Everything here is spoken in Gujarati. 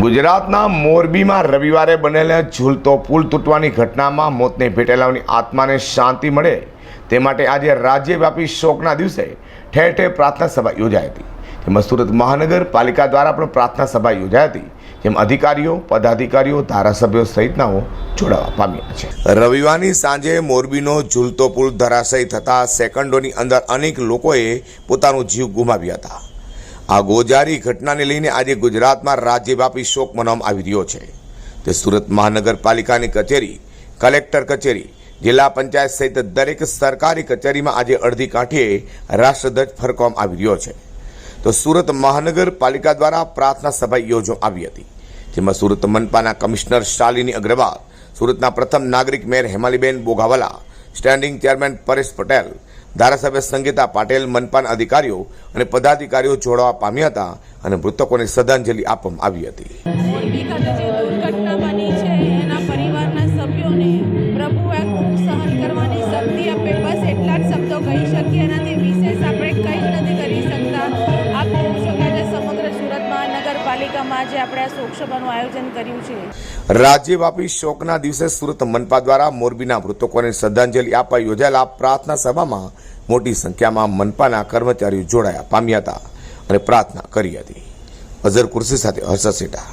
ગુજરાતના મોરબીમાં રવિવારે બનેલા ઝૂલતો પુલ તૂટવાની ઘટનામાં મોતને ભેટેલાઓની આત્માને શાંતિ મળે તે માટે આજે રાજ્યવ્યાપી શોકના દિવસે ઠેર ઠેર પ્રાર્થના સભા યોજાઈ હતી. જેમાં સુરત મહાનગરપાલિકા દ્વારા પણ પ્રાર્થના સભા યોજાઈ હતી, જેમ અધિકારીઓ, પદાધિકારીઓ, ધારાસભ્યો સહિતનાઓ જોડાવા પામ્યા છે. રવિવારની સાંજે મોરબીનો ઝૂલતો પુલ ધરાશયી થતા સેકન્ડોની અંદર અનેક લોકોએ પોતાનો જીવ ગુમાવ્યા હતા. આ ગોજારી ઘટનાને લઈને આજે ગુજરાતમાં રાજ્યવ્યાપી શોક મનાવવામાં આવી રહ્યો છે. તે સુરત મહાનગરપાલિકાની કચેરી, કલેક્ટર કચેરી, જિલ્લા પંચાયત સહિત દરેક સરકારી કચેરીમાં આજે અડધી કાંઠે રાષ્ટ્રધ્વજ ફરકવામાં આવી રહ્યો છે. તો સુરત મહાનગરપાલિકા દ્વારા પ્રાર્થના સભા યોજવામાં આવી હતી. જેમાં સુરત મનપાના કમિશનર શાલિની અગ્રવાલ, સુરતના પ્રથમ નાગરિક mayor Hemaliben Bogawala, standing chairman Paresh Patel ધારાસભ્ય સંગીતા પાટેલ મનપાન અધિકારીઓ અને પદાધિકારીઓ જોડાવા પામ્યા હતા અને મૃતકોને શ્રદ્ધાંજલિ આપવામાં આવી હતી. આજે આપણે આ શોક સભાનું આયોજન કર્યું છે. રાજ્યવ્યાપી શોકના દિવસે સુરત મનપા દ્વારા મોરબીના મૃતકોને શ્રદ્ધાંજલિ આપવા યોજાયેલા પ્રાર્થના સભામાં મોટી સંખ્યામાં મનપાના કર્મચારીઓ જોડાયા, પામ્યા હતા અને પ્રાર્થના કરી હતી. અઝર કુર્સી સાથે હર્ષદ સેઠા